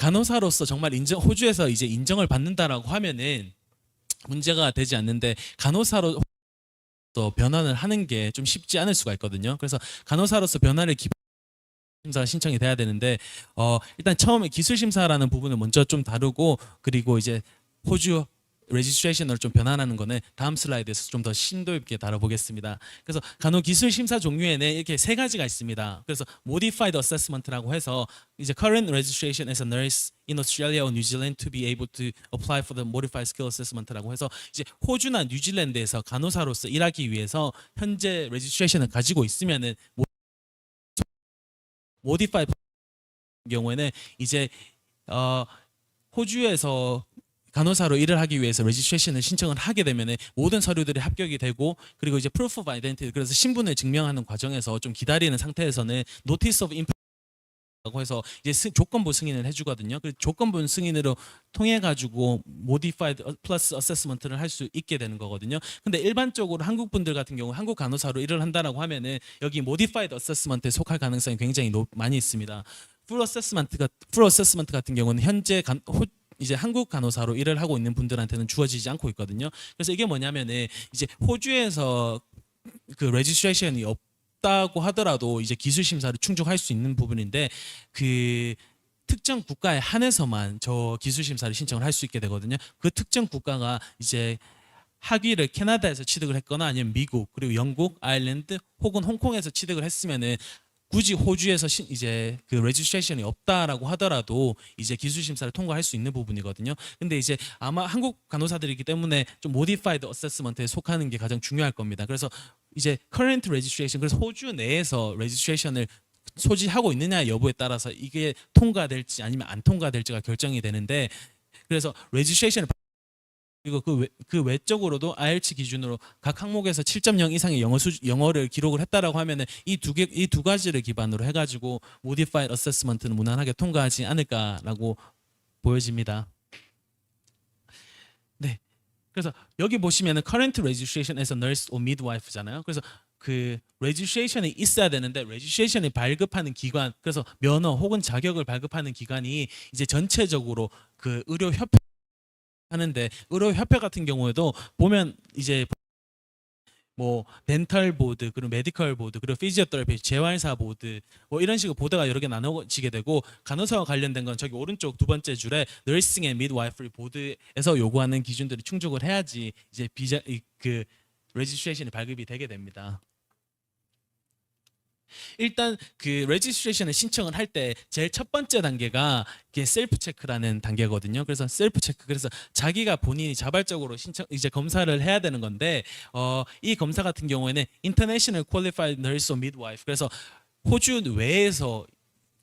간호사로서 정말 인정 호주에서 이제 인정을 받는다라고 하면은 문제가 되지 않는데 간호사로 또 변환을 하는 게 좀 쉽지 않을 수가 있거든요. 그래서 간호사로서 변화를 기 심사가 신청이 돼야 되는데 어 일단 처음에 기술 심사라는 부분을 먼저 좀 다루고 그리고 이제 호주 레지스트레이션을 좀 변환하는 거는 다음 슬라이드에서 좀 더 심도 있게 다뤄보겠습니다. 그래서 간호 기술 심사 종류에는 이렇게 세 가지가 있습니다. 그래서 modified assessment라고 해서 이제 current registration as a nurse in Australia or New Zealand to be able to apply for the modified skill assessment라고 해서 이제 호주나 뉴질랜드에서 간호사로서 일하기 위해서 현재 레지스트레이션을 가지고 있으면은 modified 경우에는 이제 어 호주에서 간호사로 일을 하기 위해서 레지스트레이션을 신청을 하게 되면은 모든 서류들이 합격이 되고 그리고 이제 proof of identity 그래서 신분을 증명하는 과정에서 좀 기다리는 상태에서는 notice of 라고 해서 이제 스- 조건부 승인을 해주거든요. 그 조건부 승인으로 통해 가지고 modified plus assessment를 할 수 있게 되는 거거든요. 근데 일반적으로 한국 분들 같은 경우 한국 간호사로 일을 한다라고 하면은 여기 modified assessment에 속할 가능성이 굉장히 높, 많이 있습니다. full assessment가 full assessment 같은 경우는 현재 간, 호, 이제 한국 간호사로 일을 하고 있는 분들한테는 주어지지 않고 있거든요. 그래서 이게 뭐냐면은 이제 호주에서 그 레지스트레이션이 없다고 하더라도 이제 기술 심사를 충족할 수 있는 부분인데 그 특정 국가에 한해서만 저 기술 심사를 신청을 할 수 있게 되거든요. 그 특정 국가가 이제 학위를 캐나다에서 취득을 했거나 아니면 미국 그리고 영국, 아일랜드 혹은 홍콩에서 취득을 했으면은 굳이 호주에서 신- 이제 그 레지스트레이션이 없다라고 하더라도 이제 기술 심사를 통과할 수 있는 부분이거든요. 근데 이제 아마 한국 간호사들이기 때문에 좀 modified assessment에 속하는 게 가장 중요할 겁니다. 그래서 이제 current registration 그래서 호주 내에서 registration을 소지하고 있느냐 여부에 따라서 이게 통과될지 아니면 안 통과될지가 결정이 되는데 그래서 registration을 그리고 그, 외, 그 외적으로도 IELTS 기준으로 각 항목에서 7.0 이상의 영어 수, 영어를 기록을 했다라고 하면은 이 두 개 이 두 가지를 기반으로 해가지고 modified assessment는 무난하게 통과하지 않을까라고 보여집니다. 네. 그래서 여기 보시면은 current registration as a nurse or midwife잖아요. 그래서 그 registration이 있어야 되는데 registration이 발급하는 기관 그래서 면허 혹은 자격을 발급하는 기관이 이제 전체적으로 그 의료 협회 하는데 의료 협회 같은 경우에도 보면 이제 뭐 덴탈 보드 그리고 메디컬 보드 그리고 피지오테라피 재활사 보드 뭐 이런 식으로 보드가 여러 개 나눠지게 되고 간호사와 관련된 건 저기 오른쪽 두 번째 줄에 nursing and midwifery 보드에서 요구하는 기준들을 충족을 해야지 이제 비자 이- 그 레지스트레이션이 발급이 되게 됩니다. 일단 그 레지스트레이션을 신청을 할 때 제일 첫 번째 단계가 이게 셀프 체크라는 단계거든요. 그래서 셀프 체크 그래서 자기가 본인이 자발적으로 신청 이제 검사를 해야 되는 건데 어, 이 검사 같은 경우에는 Qualified Nurse or Midwife 그래서 호주 외에서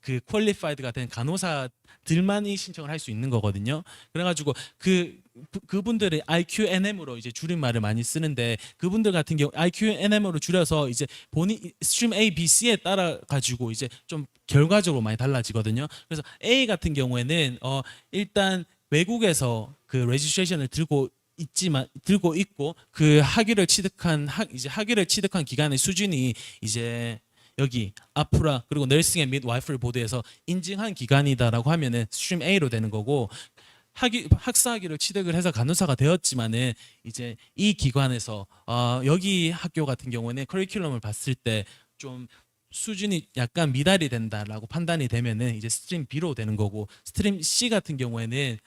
그 퀄리파이드가 된 간호사 들만이 신청을 할 수 있는 거거든요. 그래가지고 그 부- 그분들의 IQNM으로 이제 줄임말을 많이 쓰는데 그분들 같은 경우 IQNM으로 줄여서 이제 본인 스트림 A, B, C에 따라 가지고 이제 좀 결과적으로 많이 달라지거든요. 그래서 A 같은 경우에는 어 일단 외국에서 그 레지스트레이션을 들고 있지만 들고 있고 그 학위를 취득한 학 이제 학위를 취득한 기간의 수준이 이제 여기 아프라 그리고 널싱 앤 미드와이프를 보드에서 인증한 기간이다라고 하면은 스트림 A로 되는 거고 학위 학사 학위를 취득을 해서 간호사가 되었지만은 이제 이 기관에서 어, 여기 학교 같은 경우는 커리큘럼을 봤을 때 좀 수준이 약간 미달이 된다라고 판단이 되면은 이제 스트림 B로 되는 거고 스트림 C 같은 경우에는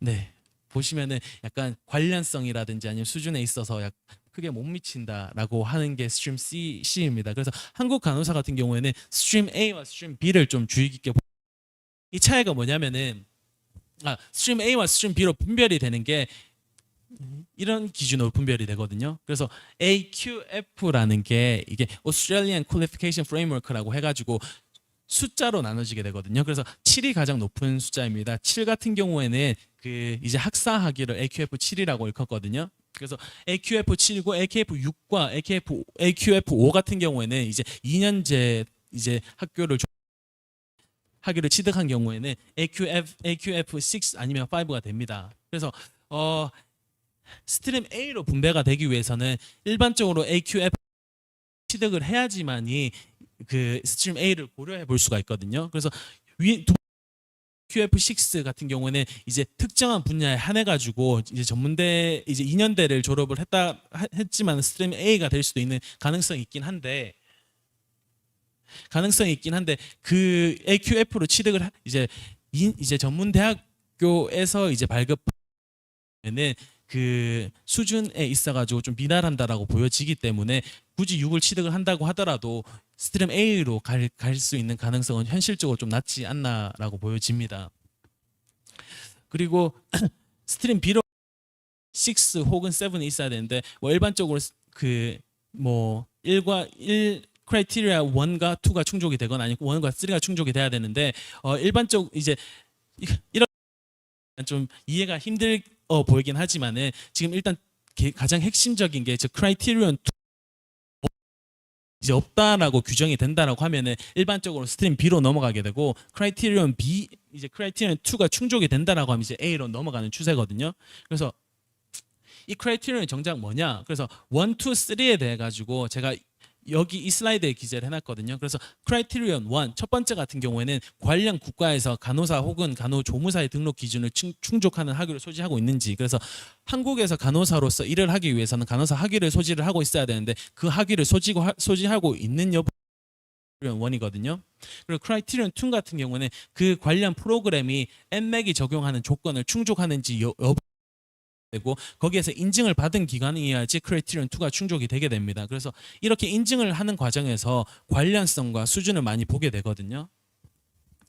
네 보시면은 약간 관련성이라든지 아니면 수준에 있어서 약 크게 못 미친다라고 하는 게 스트림 C, C입니다. 그래서 한국 간호사 같은 경우에는 스트림 A와 스트림 B를 좀 주의 깊게 보- 이 차이가 뭐냐면은 아, 스트림 A와 스트림 B로 분별이 되는 게 이런 기준으로 분별이 되거든요. 그래서 AQF라는 게 이게 Australian Qualification Framework라고 해가지고 숫자로 나눠지게 되거든요. 그래서 7이 가장 높은 숫자입니다. 7 같은 경우에는 그 이제 학사 학위를 AQF 7이라고 일컫거든요. 그래서 AQF 7이고 AQF 6과 AQF AQF 5 같은 경우에는 이제 2년제 이제 학교를 조- 학위를 취득한 경우에는 AQF AQF 6 아니면 5가 됩니다. 그래서 어 스트림 A로 분배가 되기 위해서는 일반적으로 AQF 취득을 해야지만이 그 스트림 A를 고려해 볼 수가 있거든요. 그래서 위두 QF6 같은 경우에는 이제 특정한 분야에 한해 가지고 이제 전문대 이제 2년대를 졸업을 했다 하- 했지만 스트림 A가 될 수도 있는 가능성이 있긴 한데 가능성이 있긴 한데 그 AQF로 취득을 하- 이제 인- 이제 전문 대학교에서 이제 발급하면은 그 수준에 있어가지고 좀 미달한다라고 보여지기 때문에 굳이 6을 취득을 한다고 하더라도 스트림 A로 갈 수 있는 가능성은 현실적으로 좀 낮지 않나라고 보여집니다. 그리고 스트림 B로 6 혹은 7이 있어야 되는데 뭐 일반적으로 그 뭐 1과 1 크라이테리아 1과 2가 충족이 되거나 아니면 1과 3가 충족이 돼야 되는데 어 일반적 이제 이- 이런 좀 이해가 힘들 어 보이긴 하지만은 지금 일단 게- 가장 핵심적인 게 저 크라이테리언 2 이제 없다라고 규정이 된다라고 하면은 일반적으로 스트림 B로 넘어가게 되고 크라이테리언 B 이제 크라이테리언 2가 충족이 된다라고 하면 이제 A로 넘어가는 추세거든요. 그래서 이 크라이테리언이 정작 뭐냐? 그래서 1, 2, 3에 대해 가지고 제가 여기 이 슬라이드에 기재를 해놨거든요. 그래서 크라이테리언 1첫 번째 같은 경우에는 관련 국가에서 간호사 혹은 간호조무사의 등록 기준을 충, 충족하는 학위를 소지하고 있는지 그래서 한국에서 간호사로서 일을 하기 위해서는 간호사 학위를 소지를 하고 있어야 되는데 그 학위를 소지고 하- 소지하고 있는 여부 1이거든요. 그리고 크라이테리언 2 같은 경우는 그 관련 프로그램이 엔맥이 적용하는 조건을 충족하는지 여, 여부 되고 거기에서 인증을 받은 기관이어야지 크라이테리언 2가 충족이 되게 됩니다. 그래서 이렇게 인증을 하는 과정에서 관련성과 수준을 많이 보게 되거든요.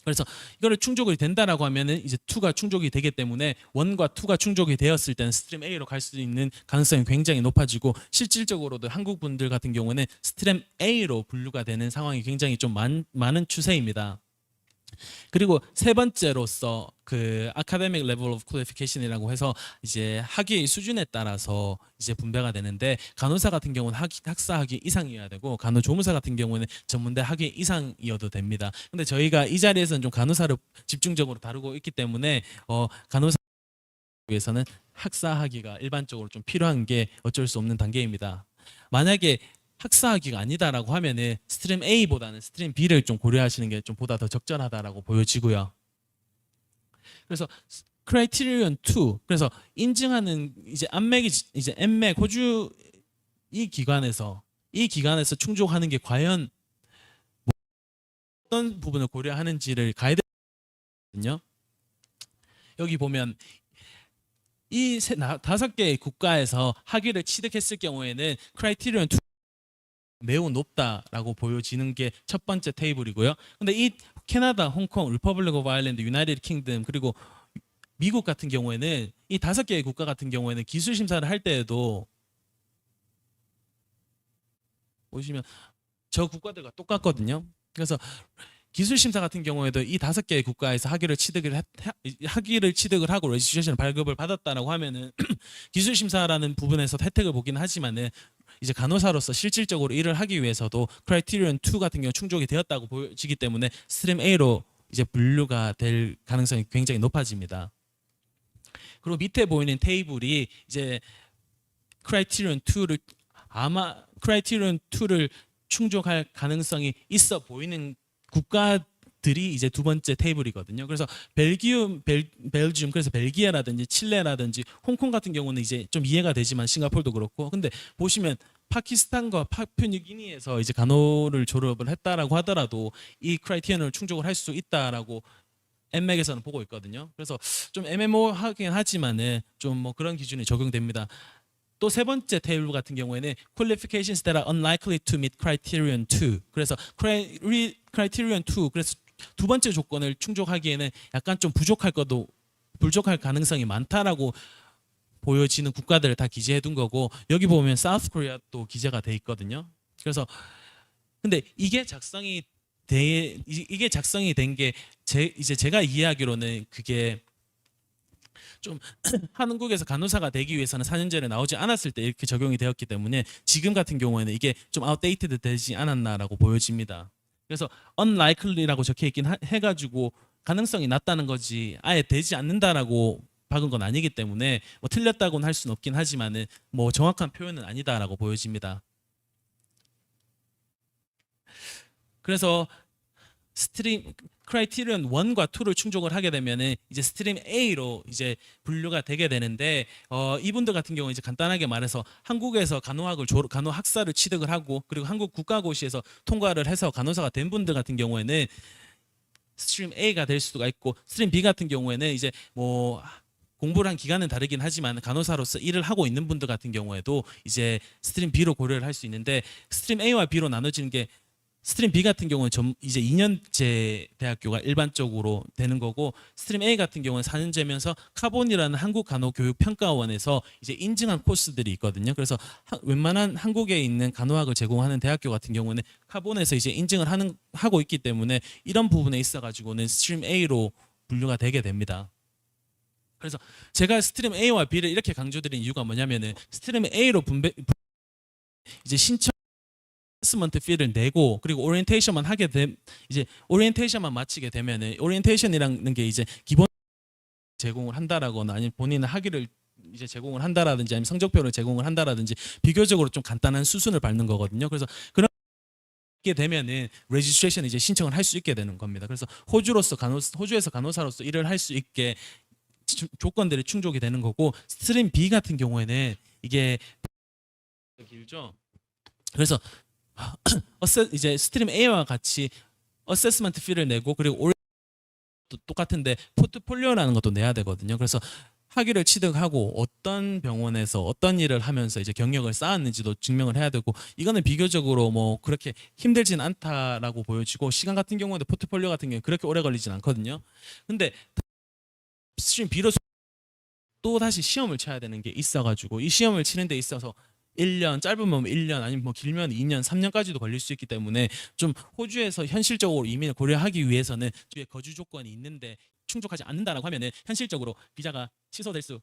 그래서 이거를 충족이 된다라고 하면은 이제 2가 충족이 되기 때문에 1과 2가 충족이 되었을 때는 스트림 A로 갈 수 있는 가능성이 굉장히 높아지고 실질적으로도 한국 분들 같은 경우는 스트림 A로 분류가 되는 상황이 굉장히 좀 많, 많은 추세입니다. 그리고 세 번째로서 그 아카데믹 레벨 오브 퀄리피케이션이라고 해서 이제 학위 수준에 따라서 이제 분배가 되는데 간호사 같은 경우는 학, 학사 학위 이상이어야 되고 간호조무사 같은 경우는 전문대 학위 이상이어도 됩니다. 근데 저희가 이 자리에서는 좀 간호사를 집중적으로 다루고 있기 때문에 어 간호사 위해서는 학사 학위가 일반적으로 좀 필요한 게 어쩔 수 없는 단계입니다. 만약에 학사학위가 아니다라고 하면은 스트림 A보다는 스트림 B를 좀 고려하시는 게 좀 보다 더 적절하다라고 보여지고요. 그래서 크라이테리언 2 그래서 인증하는 이제 안맥이 이제 엔맥 호주 이 기관에서 이 기관에서 충족하는 게 과연 뭐 어떤 부분을 고려하는지를 가이드거든요. 여기 보면 이 다섯 개의 국가에서 학위를 취득했을 경우에는 크라이테리언 2 매우 높다라고 보여지는 게 첫 번째 테이블이고요. 근데 이 캐나다, 홍콩, 리퍼블릭 오브 아일랜드, 유나이티드 킹덤 그리고 미국 같은 경우에는 이 다섯 개의 국가 같은 경우에는 기술 심사를 할 때에도 보시면 저 국가들과 똑같거든요. 그래서 기술 심사 같은 경우에도 이 다섯 개의 국가에서 학위를 취득을 했, 학위를 취득을 하고 레지스트레이션 발급을 받았다라고 하면은 기술 심사라는 부분에서 혜택을 보기는 하지만은 이제 간호사로서 실질적으로 일을 하기 위해서도 크라이테리언 2 같은 경우 충족이 되었다고 보여지기 때문에 스트림 A로 이제 분류가 될 가능성이 굉장히 높아집니다. 그리고 밑에 보이는 테이블이 이제 크라이테리언 2를 아마 크라이테리언 2를 충족할 가능성이 있어 보이는 국가 들이 이제 두 번째 테이블이거든요. 그래서 벨기움, 벨, 벨지움, 그래서 벨기에라든지 칠레라든지 홍콩 같은 경우는 이제 좀 이해가 되지만 싱가포르도 그렇고, 근데 보시면 파키스탄과 파푸뉴기니에서 이제 간호를 졸업을 했다라고 하더라도 이 크라이테리언을 충족을 할 수 있다라고 엔맥에서는 보고 있거든요. 그래서 좀 애매모호하긴 하지만은 좀 뭐 그런 기준이 적용됩니다. 또 세 번째 테이블 같은 경우에는 qualifications that are unlikely to meet criterion 2. 그래서 criterion 2 그래서 두 번째 조건을 충족하기에는 약간 좀 부족할 것도 부족할 가능성이 많다라고 보여지는 국가들을 다 기재해 둔 거고 여기 보면 사우스 코리아도 기재가 돼 있거든요. 그래서 근데 이게 작성이 돼 이- 이게 작성이 된 게 제 이제 제가 이해하기로는 그게 좀 한국에서 간호사가 되기 위해서는 4년제를 나오지 않았을 때 이렇게 적용이 되었기 때문에 지금 같은 경우에는 이게 좀 아웃데이트드 되지 않았나라고 보여집니다. 그래서 unlikely라고 적혀 있긴 하- 해가지고 가능성이 낮다는 거지 아예 되지 않는다라고 박은 건 아니기 때문에 뭐 틀렸다고는 할 수는 없긴 하지만은 뭐 정확한 표현은 아니다라고 보여집니다. 그래서 스트림 크라이티리언 1과 2를 충족을 하게 되면은 이제 스트림 A로 이제 분류가 되게 되는데 어 이분들 같은 경우는 이제 간단하게 말해서 한국에서 간호학을 졸 간호 학사를 취득을 하고 그리고 한국 국가고시에서 통과를 해서 간호사가 된 분들 같은 경우에는 스트림 A가 될 수가 있고 스트림 B 같은 경우에는 이제 뭐 공부를 한 기간은 다르긴 하지만 간호사로서 일을 하고 있는 분들 같은 경우에도 이제 스트림 B로 고려를 할 수 있는데 스트림 A와 B로 나눠지는 게 스트림 B 같은 경우는 전 이제 2년제 대학교가 일반적으로 되는 거고 스트림 A 같은 경우는 4년제면서 카본이라는 한국 간호교육 평가원에서 이제 인증한 코스들이 있거든요. 그래서 하- 웬만한 한국에 있는 간호학을 제공하는 대학교 같은 경우는 카본에서 이제 인증을 하는 하고 있기 때문에 이런 부분에 있어 가지고는 스트림 A로 분류가 되게 됩니다. 그래서 제가 스트림 A와 B를 이렇게 강조드린 이유가 뭐냐면은 스트림 A로 분배 이제 신청 어세스먼트 피를 내고 그리고 오리엔테이션만 하게 됨 이제 오리엔테이션만 마치게 되면은 오리엔테이션이라는 게 이제 기본 제공을 한다라거나 아니면 본인은 학위를 이제 제공을 한다라든지 아니면 성적표를 제공을 한다라든지 비교적으로 좀 간단한 수순을 밟는 거거든요. 그래서 그런 게 되면은 레지스트레이션 이제 신청을 할 수 있게 되는 겁니다. 그래서 호주로서 간호 호주에서 간호사로서 일을 할 수 있게 주- 조건들이 충족이 되는 거고 스트림 B 같은 경우에는 이게 길죠. 그래서 이제 스트림 A와 같이 어세스먼트 피를 내고 그리고 올또 똑같은데 포트폴리오라는 것도 내야 되거든요. 그래서 학위를 취득하고 어떤 병원에서 어떤 일을 하면서 이제 경력을 쌓았는지도 증명을 해야 되고 이거는 비교적으로 뭐 그렇게 힘들진 않다라고 보여지고 시간 같은 경우에도 포트폴리오 같은 경우는 그렇게 오래 걸리진 않거든요. 근데 스트림 B로 또 다시 시험을 쳐야 되는 게 있어가지고 이 시험을 치는 데 있어서 1년 짧으면 1년 아니면 뭐 길면 2년 3년까지도 걸릴 수 있기 때문에 좀 호주에서 현실적으로 이민을 고려하기 위해서는 주에 거주 조건이 있는데 충족하지 않는다라고 하면은 현실적으로 비자가 취소될 수